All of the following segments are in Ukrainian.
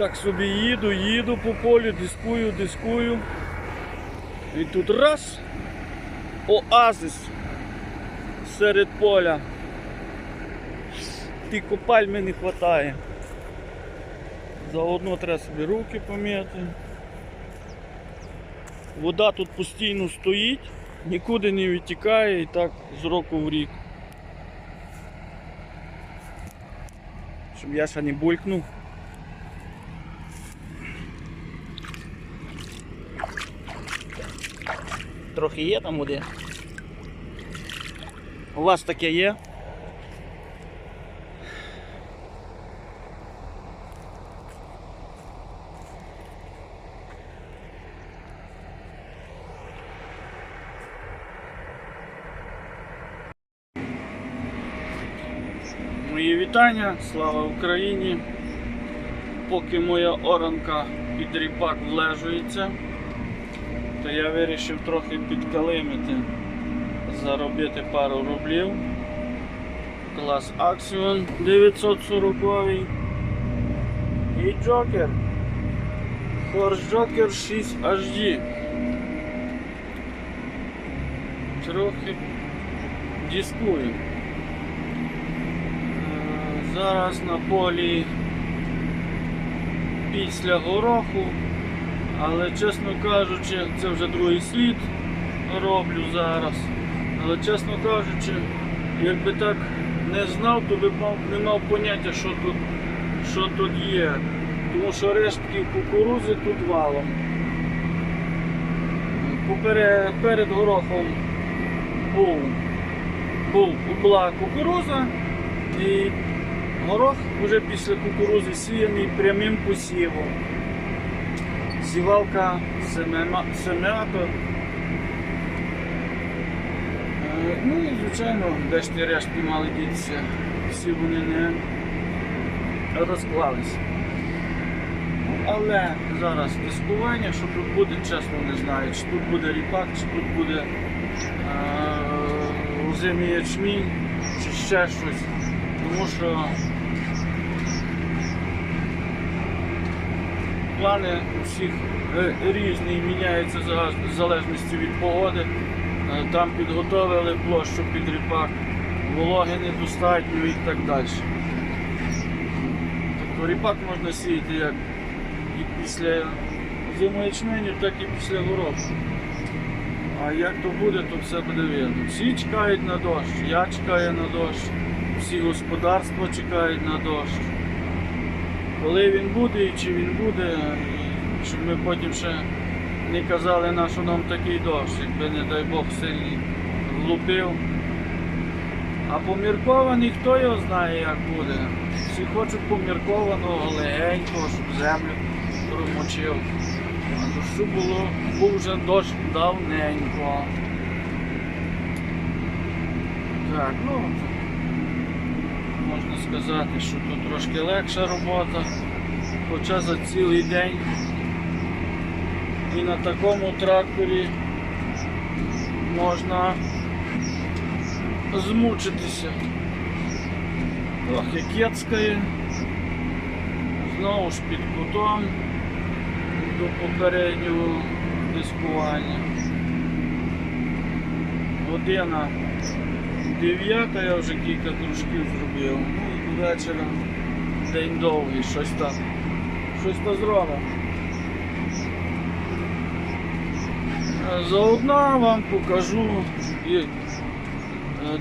Так собі їду, їду по полю, дискую, дискую. І тут раз оазис серед поля. Тільки пальми не вистачає. Заодно треба собі руки помити. Вода тут постійно стоїть, нікуди не відтікає і так з року в рік. Щоб я ще не булькнув. Трохи є там води. У вас таке є? Мої вітання, слава Україні. Поки моя оранка під ріпак влежується, то я вирішив трохи підкалимити, заробити пару рублів. Клас Axion 940 і Joker. Horse Joker 6 HD. Трохи дискую. Е, Зараз на полі після гороху, але чесно кажучи, це вже другий слід роблю зараз. Але чесно кажучи, якби так не знав, то би не мав поняття, що тут, що тут є. Тому що рештки кукурузи тут валом. Попере, перед горохом був, був, була кукуруза і горох вже після кукурузи сіяний прямим посівом. Сівалка семена- Е, Ну і звичайно, де ж ті мали дітися, всі вони не розклалися. Але зараз дискування, що тут буде, чесно не знаю, чи тут буде ріпак, чи тут буде е, озимий ячмінь, чи ще щось. Тому що плани всіх е, різні міняються в залежності від погоди. Е, Там підготовили площу під ріпак, вологи недостатньо і так далі. Тобто ріпак можна сіяти як і після зимоячменю, так і після гороху. А як то буде, то все буде видно. Всі чекають на дощ, я чекаю на дощ, всі господарства чекають на дощ. Коли він буде і чи він буде, щоб ми потім ще не казали, на що нам такий дощ, якби не дай Бог сильний влупив. А поміркований хто його знає, як буде. Всі хочуть поміркованого легенького, щоб землю промочив. А дощу було, був вже дощ давненько. Так, ну можна сказати, що тут трошки легша робота, хоча за цілий день і на такому тракторі можна змучитися. Трохи кецькає, знову ж під кутом до попереднього дискування. Година дев'ята, я вже кілька кружків зробив. Ну і до вечора день довгий, щось там. Щось то зробимо. Е, Заодно вам покажу е,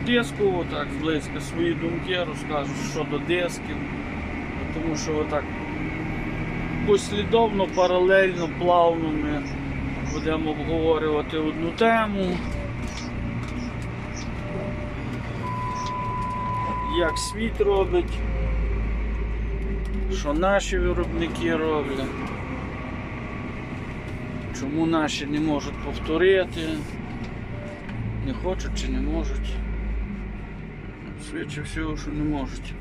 диску, отак зблизька свої думки розкажу щодо дисків. Тому що отак послідовно, паралельно, плавно ми будемо обговорювати одну тему. Як світ робить, що наші виробники роблять, чому наші не можуть повторити, не хочуть чи не можуть. Швидше всього, що не можуть.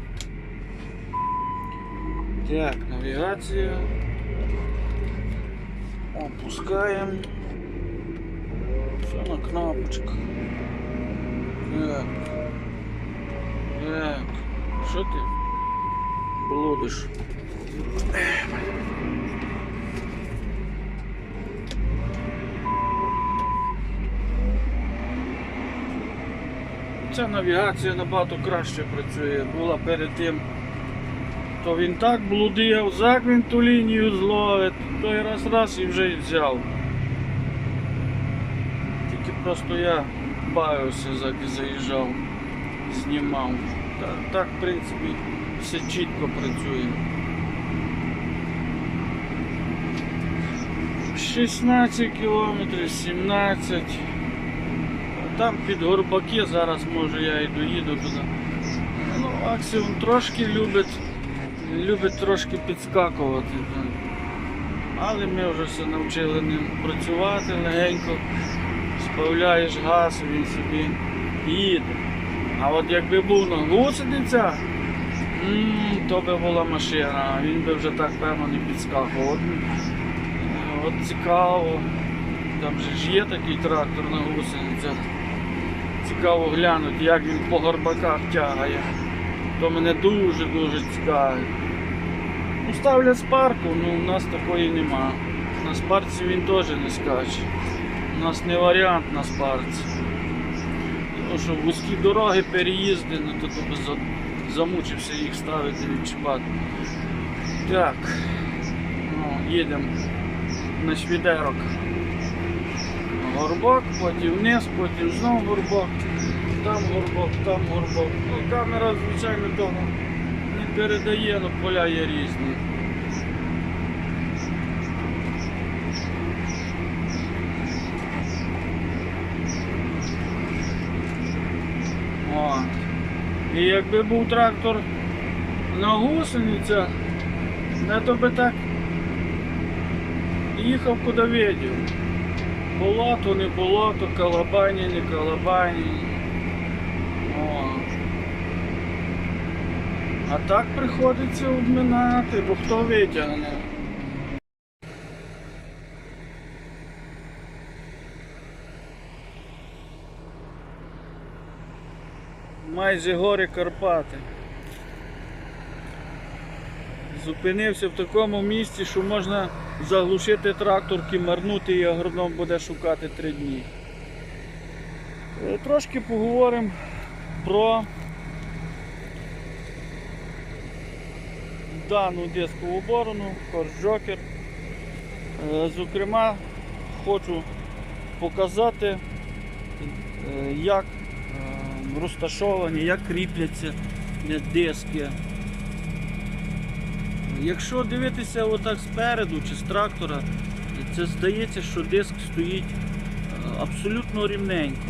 Так, навігація. Опускаємо. Все на кнопочках. Так. Так, що ти блудиш? Ця навігація набагато краще працює, була перед тим, то він так блудив, зак він ту лінію зловить, той раз раз і вже і взяв. Тільки просто я бавився, зак заїжджав, знімав. Так, в принципі, все чітко працює. 16 кілометрів, 17. Там під горбаки зараз може я і доїду туди. Ну, Аксіон трошки любить, любить трошки підскакувати. Але ми вже все навчили ним працювати легенько. Справляєш газ, він собі їде. А от якби був на гусениця, то би була машина, він би вже так певно не підскакував. От, цікаво. Там же ж є такий трактор на гусеницях. Цікаво глянути, як він по горбаках тягає. То мене дуже-дуже цікавить. Ну, ставлять спарку, ну у нас такої нема. На спарці він теж не скаче. У нас не варіант на спарці. Тому що вузькі дороги, переїзди, ну то, то би за- замучився їх ставити відчіпати. Так, ну, їдемо на швідерок. Горбок, потім вниз, потім знову горбок, там горбок, там горбок. Ну, камера, звичайно, того не передає, але поля є різні. О. І якби був трактор на гусеницях, не то би так їхав куди видів. Болото, не болото, колобані, не колобані. О. А так приходиться обминати, бо хто витягне. Майже гори Карпати. Зупинився в такому місці, що можна заглушити трактор, кімарнути і агроном буде шукати три дні. Е, Трошки поговоримо про дану дискову борону, Horse Е, Зокрема, хочу показати, е, як розташовані, як кріпляться е, диски. Якщо дивитися отак спереду чи з трактора, це здається, що диск стоїть е, абсолютно рівненько.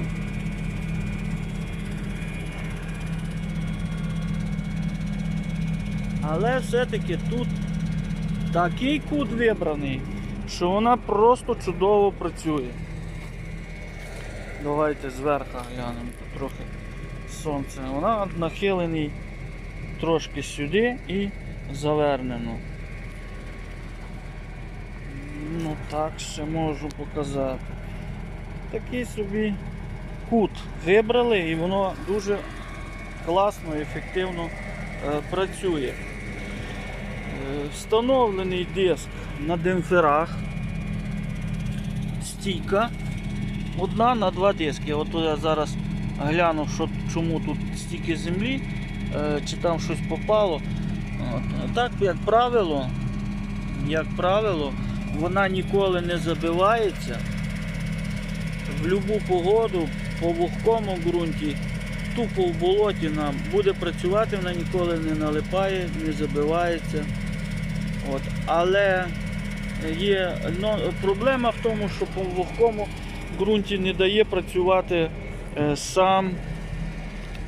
Але все-таки тут такий кут вибраний, що вона просто чудово працює. Давайте зверху глянемо трохи сонце. Вона нахилений трошки сюди і завернено. Ну так ще можу показати. Такий собі кут вибрали і воно дуже класно і ефективно е, працює. Е, встановлений диск на демпферах. Стійка. Одна на два диски. От я зараз гляну, що, чому тут стільки землі, е, чи там щось попало. Так, як правило, як правило, вона ніколи не забивається. В будь-яку погоду по вогкому ґрунті, тупо в болоті нам буде працювати, вона ніколи не налипає, не забивається. От. Але є ну, проблема в тому, що по вогкому ґрунті не дає працювати сам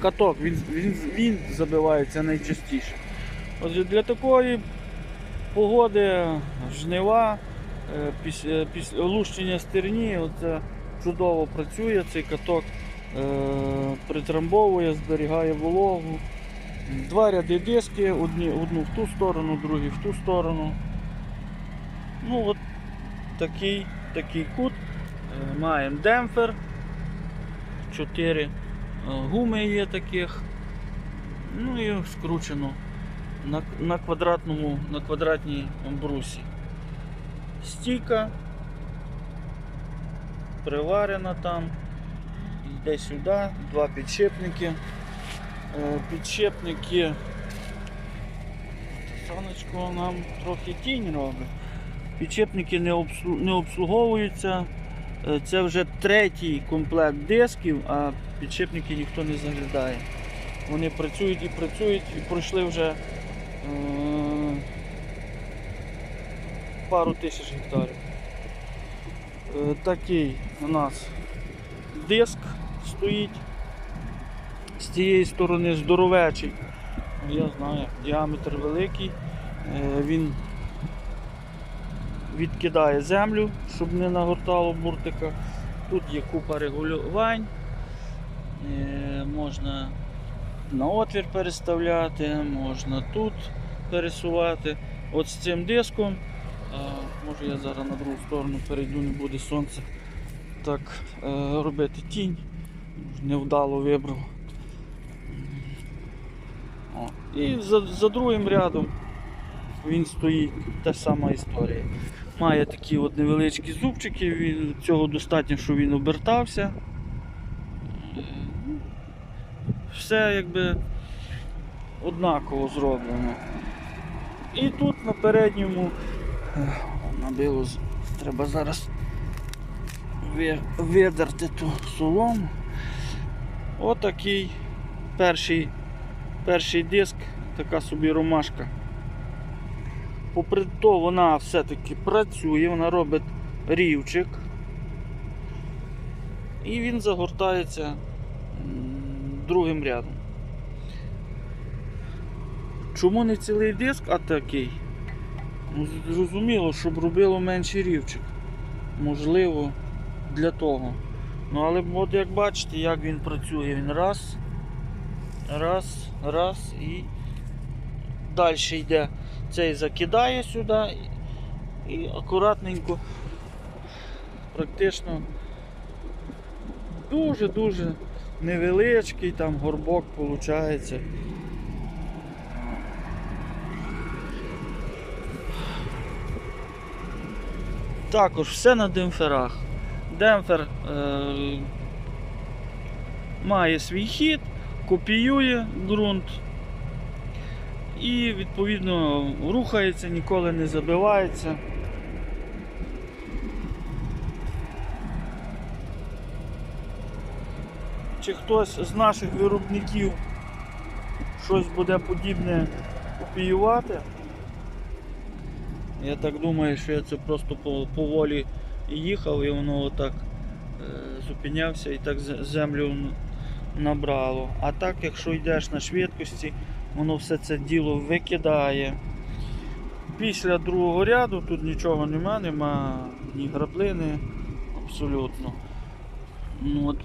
каток. Він, він, він забивається найчастіше. Отже, для такої погоди жнива, е, після, після лущення стерні, оце чудово працює, цей каток е, притрамбовує, зберігає вологу. Два ряди диски, одні, одну в ту сторону, другі в ту сторону. Ну от такий, такий кут. Е, Маємо демпфер, 4 гуми є таких. Ну і скручено на, на квадратному, на квадратній брусі. Стійка приварена там. йде сюди, два підшипники. Е, Підшипники. Сонечко нам трохи тінь робить. Підшипники не обслуговуються. Е, Це вже третій комплект дисків, а підшипники ніхто не заглядає. Вони працюють і працюють, і пройшли вже е... пару тисяч гектарів. Е, Такий у нас диск стоїть з цієї сторони здоровечий. Я знаю, діаметр великий. Е, Він відкидає землю, щоб не нагортало буртика. Тут є купа регулювань. Е, Можна на отвір переставляти, можна тут пересувати. От з цим диском. Може я зараз на другу сторону перейду, не буде сонця. Так, е, робити тінь. Невдало вибрав. І за, за другим рядом він стоїть, та сама історія. Має такі от невеличкі зубчики, він, цього достатньо, щоб він обертався. Все якби однаково зроблено. І тут на передньому набило, треба зараз видерти ту солому. Отакий перший, перший диск, така собі ромашка. Попри то вона все-таки працює, вона робить рівчик. І він загортається другим рядом. Чому не цілий диск, а такий? Ну, зрозуміло, щоб робило менший рівчик. Можливо, для того. Ну, але от як бачите, як він працює, він раз, раз, раз і далі йде. Цей закидає сюди і, акуратненько, практично дуже-дуже невеличкий там горбок виходить. Також все на демпферах. Демпфер е, має свій хід, копіює ґрунт і відповідно рухається, ніколи не забивається. Чи хтось з наших виробників щось буде подібне копіювати? Я так думаю, що я це просто поволі їхав і воно отак е, зупинявся і так землю набрало. А так, якщо йдеш на швидкості, воно все це діло викидає. Після другого ряду тут нічого нема, нема ні граблини абсолютно. Ну от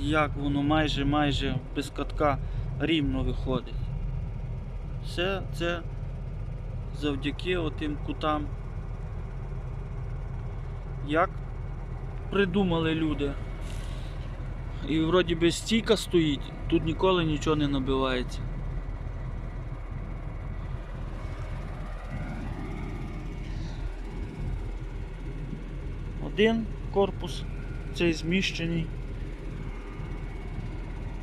як воно майже майже без катка рівно виходить. Все це завдяки отим кутам. Як придумали люди. І вроді би стійка стоїть, тут ніколи нічого не набивається. Один корпус, цей зміщений.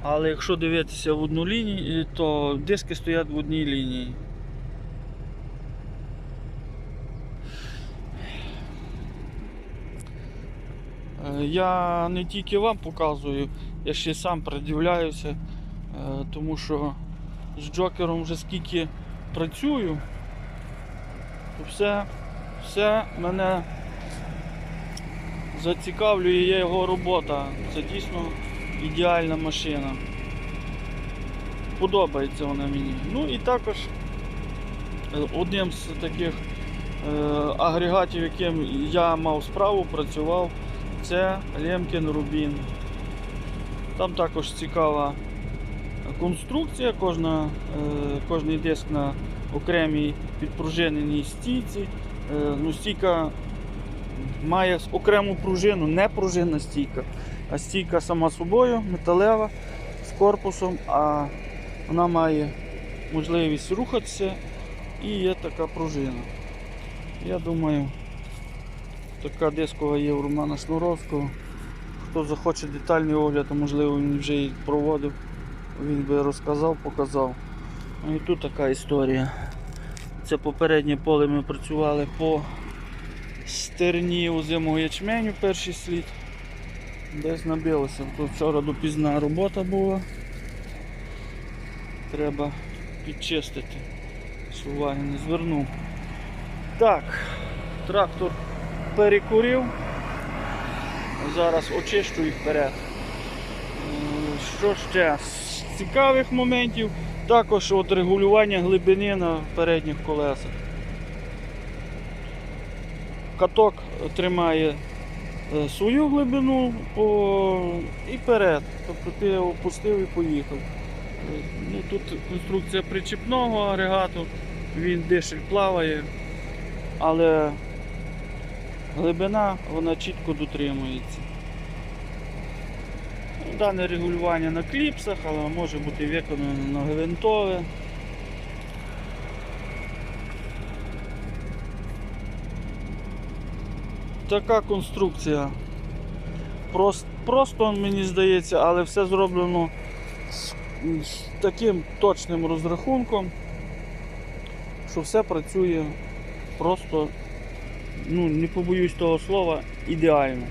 Але якщо дивитися в одну лінію, то диски стоять в одній лінії. Е, Я не тільки вам показую, я ще й сам придивляюся, е, тому що з Джокером вже скільки працюю, то все, все мене зацікавлює є його робота. Це дійсно ідеальна машина. Подобається вона мені. Ну і також е, одним з таких е, агрегатів, яким я мав справу, працював, це Лемкін Рубін. Там також цікава конструкція, кожна, е, кожний диск на окремій підпружиненій стійці. Ну, стійка має окрему пружину, не пружинна стійка, а стійка сама собою, металева, з корпусом, а вона має можливість рухатися і є така пружина. Я думаю, така дискова є у Романа Шнуровського. хто захоче детальний огляд, а можливо він вже і проводив, він би розказав, показав. Ну і тут така історія. Це попереднє поле ми працювали по стерні озимого ячменю, перший слід. Десь набилося. Тут вчора допізна робота була. Треба підчистити. Що уваги не звернув. Так, трактор перекурив. Зараз очищу їх вперед. Е, Що ще? З цікавих моментів також от регулювання глибини на передніх колесах. Каток тримає е, свою глибину і вперед. Тобто ти його опустив і поїхав. Е, Ну, тут конструкція причіпного агрегату, він дишель плаває, але глибина вона чітко дотримується. Дане регулювання на кліпсах, але може бути виконано на гвинтове. Така конструкція. Прос- Просто, мені здається, але все зроблено з, з таким точним розрахунком, що все працює просто, ну, не побоюсь того слова, ідеально.